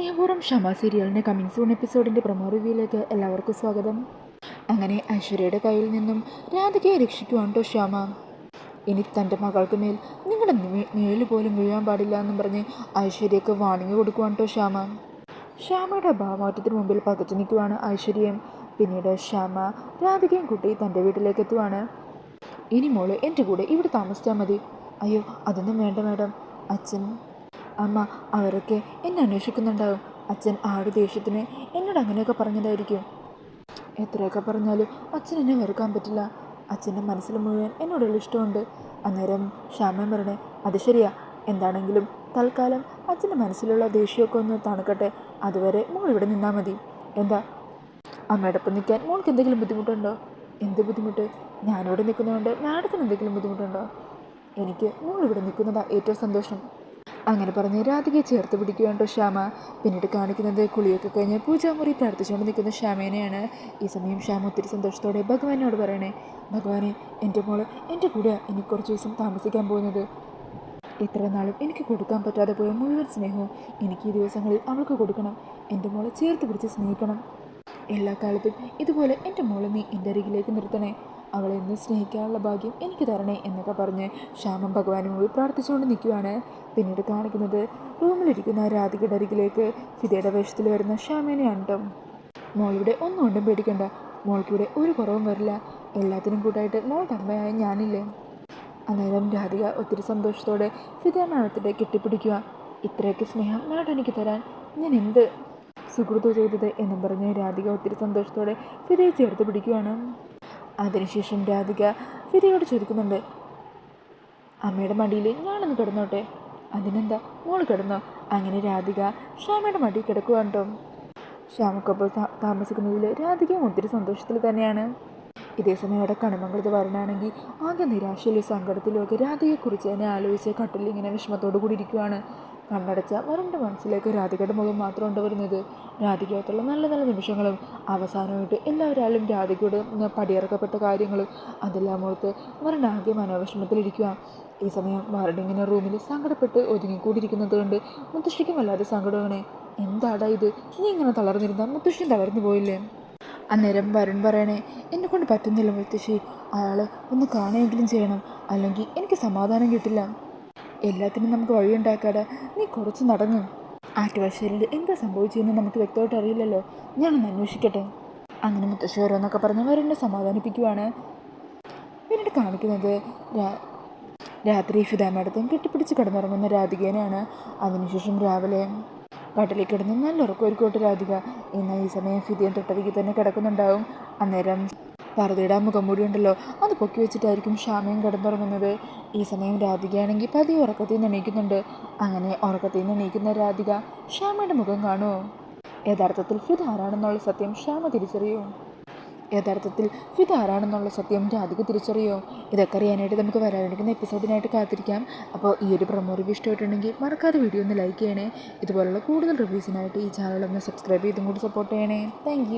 സ്നേഹപൂർവം ക്ഷമ സീരിയലിന്റെ coming soon എപ്പിസോഡിന്റെ പ്രൊമോ റിവ്യൂയിലേക്ക് എല്ലാവർക്കും സ്വാഗതം. അങ്ങനെ ഐശ്വര്യയുടെ കയ്യിൽ നിന്നും രാധികയെ രക്ഷിക്കുവാണ്ടോ ശ്യാമ ഇനി തന്റെ മകൾക്ക് മേൽ നിങ്ങളുടെ നിഴൽ പോലും വീഴാൻ പാടില്ല എന്നും പറഞ്ഞ് ഐശ്വര്യക്ക് വാണിങ്ങി കൊടുക്കുവാണ്ടോ ശ്യാമ ശ്യാമയുടെ ഭാവമാറ്റത്തിന് മുമ്പിൽ പകച്ചു നിൽക്കുവാണ് ഐശ്വര്യം. പിന്നീട് ശ്യാമ രാധികയും കുട്ടി തന്റെ വീട്ടിലേക്ക് എത്തുവാണ്. ഇനി മോൾ എന്റെ കൂടെ ഇവിടെ താമസിച്ചാൽ മതി. അയ്യോ അതൊന്നും വേണ്ട മാഡം. അച്ഛൻ അമ്മ അവരൊക്കെ എന്നെ അന്വേഷിക്കുന്നുണ്ടാവും. അച്ഛൻ ആ ഒരു ദേഷ്യത്തിന് എന്നോട് അങ്ങനെയൊക്കെ പറഞ്ഞതായിരിക്കും. എത്രയൊക്കെ പറഞ്ഞാലും അച്ഛൻ എന്നെ വെറുക്കാൻ പറ്റില്ല. അച്ഛന്റെ മനസ്സിൽ മുഴുവൻ എന്നോടുള്ള ഇഷ്ടമുണ്ട്. അന്നേരം ശ്യാമൻ പറഞ്ഞേ അത് ശരിയാ. എന്താണെങ്കിലും തൽക്കാലം അച്ഛന്റെ മനസ്സിലുള്ള ദേഷ്യമൊക്കെ ഒന്ന് തണുക്കട്ടെ. അതുവരെ മോൾ ഇവിടെ നിന്നാൽ മതി. എന്താ? അമ്മയുടെ ഒപ്പം നിൽക്കാൻ മോൾക്ക് എന്തെങ്കിലും ബുദ്ധിമുട്ടുണ്ടോ? എന്ത് ബുദ്ധിമുട്ട്? ഞാനിവിടെ നിൽക്കുന്നതുകൊണ്ട് മാഡത്തിന് എന്തെങ്കിലും ബുദ്ധിമുട്ടുണ്ടോ? എനിക്ക് മോൾ ഇവിടെ നിൽക്കുന്നതാണ് ഏറ്റവും സന്തോഷം. അങ്ങനെ പറഞ്ഞ് രാധികയെ ചേർത്ത് പിടിക്കുകയാണ് ശ്യാമ. പിന്നീട് കാണിക്കുന്നത് കുളിയൊക്കെ കഴിഞ്ഞ് പൂജാമുറി പ്രാർത്ഥിച്ചുകൊണ്ട് നിൽക്കുന്ന ശ്യാമേനെയാണ്. ഈ സമയം ശ്യാമ ഒത്തിരി സന്തോഷത്തോടെ ഭഗവാനോട് പറയണേ ഭഗവാനെ എന്റെ മോൾ എന്റെ കൂടെ ഇനി കുറച്ച് ദിവസം താമസിക്കാൻ പോകുന്നത്. ഇത്ര നാളും എനിക്ക് കൊടുക്കാൻ പറ്റാതെ പോയ മുഴുവൻ സ്നേഹവും എനിക്ക് ഈ ദിവസങ്ങളിൽ അവൾക്ക് കൊടുക്കണം. എന്റെ മോളെ ചേർത്ത് പിടിച്ച് സ്നേഹിക്കണം. എല്ലാ കാലത്തും ഇതുപോലെ എന്റെ മോളെ നീ എന്റെ അരികിലേക്ക് നിർത്തണേ. അവളെ ഇന്ന് സ്നേഹിക്കാനുള്ള ഭാഗ്യം എനിക്ക് തരണേ എന്നൊക്കെ പറഞ്ഞ് ശ്യാമം ഭഗവാനും മുമ്പിൽ പ്രാർത്ഥിച്ചുകൊണ്ട് നിൽക്കുകയാണ് പിന്നീട് കാണിക്കുന്നത് റൂമിലിരിക്കുന്ന രാധികയുടെ അരികിലേക്ക്. ഫിദയുടെ വേഷത്തിൽ വരുന്ന ശ്യാമേനെയാണ് കേട്ടോ മോളിവിടെ ഒന്നും കൊണ്ടും പേടിക്കണ്ട. മോൾക്കിവിടെ ഒരു കുറവും വരില്ല. എല്ലാത്തിനും കൂട്ടായിട്ട് മോളുടെ അമ്മയായ ഞാനില്ലേ. അന്നേരം രാധിക ഒത്തിരി സന്തോഷത്തോടെ ഫിദ മാഡത്തിന്റെ കെട്ടിപ്പിടിക്കുക. ഇത്രയൊക്കെ സ്നേഹം മാഡം എനിക്ക് തരാൻ ഞാൻ എന്ത്? സുഹൃത്തു ചെയ്തത് എന്നും പറഞ്ഞ് രാധിക ഒത്തിരി സന്തോഷത്തോടെ ഫിദയെ ചേർത്ത് പിടിക്കുകയാണ് അതിനുശേഷം രാധിക ഫിരിയോട് ചോദിക്കുന്നുണ്ട് അമ്മയുടെ മടിയിൽ ഞാനൊന്ന് കിടന്നോട്ടെ? അതിനെന്താ? മോൾ കിടന്നു. അങ്ങനെ രാധിക ശ്യാമയുടെ മടിയിൽ കിടക്കുകയാണ് കേട്ടോ ശ്യാമക്കൊപ്പം താമസിക്കുന്നതിൽ രാധികയും ഒത്തിരി സന്തോഷത്തിൽ തന്നെയാണ്. ഇതേസമയം അവിടെ കണിമംഗലത്ത് വരണാണെങ്കിൽ ആകെ നിരാശയിലും സങ്കടത്തിലും ഒക്കെ രാധികയെക്കുറിച്ച് തന്നെ ആലോചിച്ച് കട്ടിലിങ്ങനെ വിഷമത്തോടു കൂടി ഇരിക്കുകയാണ് കണ്ണടച്ച വരണ്ട മനസ്സിലേക്ക് രാധികയുടെ മുഖം മാത്രം ഉണ്ടവരുന്നത് രാധികയായിട്ടുള്ള നല്ല നല്ല നിമിഷങ്ങളും അവസാനമായിട്ട് എല്ലാവരും രാധികയോട് പടിയിറക്കപ്പെട്ട കാര്യങ്ങളും അതെല്ലാം ഓർത്ത് വരണ്ട ആകെ മനോവിഷമത്തിലിരിക്കുക. ഈ സമയം വരണ്ട ഇങ്ങനെ റൂമിൽ സങ്കടപ്പെട്ട് ഒതുങ്ങിക്കൂടിയിരിക്കുന്നത് കൊണ്ട് മുത്തശ്ശിക്കും വല്ലാതെ സങ്കടമാണ്. എന്താടാ ഇത്? നീ ഇങ്ങനെ തളർന്നിരുന്ന മുത്തശ്ശി തളർന്നു പോയില്ലേ? അന്നേരം വരുൺ പറയണേ എന്നെ കൊണ്ട് പറ്റുന്നില്ല മുത്തശ്ശി. അയാളെ ഒന്ന് കാണുകയെങ്കിലും ചെയ്യണം. അല്ലെങ്കിൽ എനിക്ക് സമാധാനം കിട്ടില്ല. എല്ലാത്തിനും നമുക്ക് വഴിയുണ്ടാക്കാതെ നീ കുറച്ച് നടങ്ങും ആറ്റുവാശ്ശേരിയിൽ എന്താ സംഭവിച്ചതെന്ന് നമുക്ക് വ്യക്തമായിട്ട് അറിയില്ലല്ലോ. ഞാനൊന്ന് അന്വേഷിക്കട്ടെ. അങ്ങനെ മുത്തശ്ശി ഓരോന്നൊക്കെ പറഞ്ഞ് അവരെന്നെ സമാധാനിപ്പിക്കുവാണ്. പിന്നീട് കാണിക്കുന്നത് രാത്രി ഫിദ മാഡത്തും കെട്ടിപ്പിടിച്ച് കിടന്നുറങ്ങുന്ന രാധികേനെയാണ്. അതിനുശേഷം രാവിലെ കട്ടിലിൽ കിടന്ന് നല്ല ഉറക്കമൊരുക്കോട്ട് രാധിക. എന്നാൽ ഈ സമയം ഫിദിയൻ തൊട്ടരികിൽ തന്നെ കിടക്കുന്നുണ്ടാവും. അന്നേരം പർദ്ദയുടെ ആ മുഖംമൂടി ഉണ്ടല്ലോ. അത് പൊക്കി വെച്ചിട്ടായിരിക്കും ക്ഷാമയും കിടന്നുറങ്ങുന്നത്. ഈ സമയം രാധികയാണെങ്കിൽ പതി ഉറക്കത്തിൽ നിന്ന് എണീക്കുന്നുണ്ട് അങ്ങനെ ഉറക്കത്തിൽ നിന്ന് എണീക്കുന്ന രാധിക ക്ഷാമയുടെ മുഖം കാണുമോ യഥാർത്ഥത്തിൽ ഫിത് ആരാണെന്നുള്ള സത്യം ക്ഷാമ തിരിച്ചറിയോ. യഥാർത്ഥത്തിൽ ഫിത് ആരാണെന്നുള്ള സത്യം രാധിക തിരിച്ചറിയോ. ഇതൊക്കെ അറിയാനായിട്ട് നമുക്ക് വരാനിരിക്കുന്ന എപ്പിസോഡിനായിട്ട് കാത്തിരിക്കാം. അപ്പോൾ ഈ ഒരു പ്രൊമോ റിവ്യൂ ഇഷ്ടമായിട്ടുണ്ടെങ്കിൽ മറക്കാതെ വീഡിയോ ഒന്ന് ലൈക്ക് ചെയ്യണേ. ഇതുപോലുള്ള കൂടുതൽ റിവ്യൂസിനായിട്ട് ഈ ചാനൽ ഒന്ന് സബ്സ്ക്രൈബ് ചെയ്തും കൂടി സപ്പോർട്ട് ചെയ്യണേ. താങ്ക്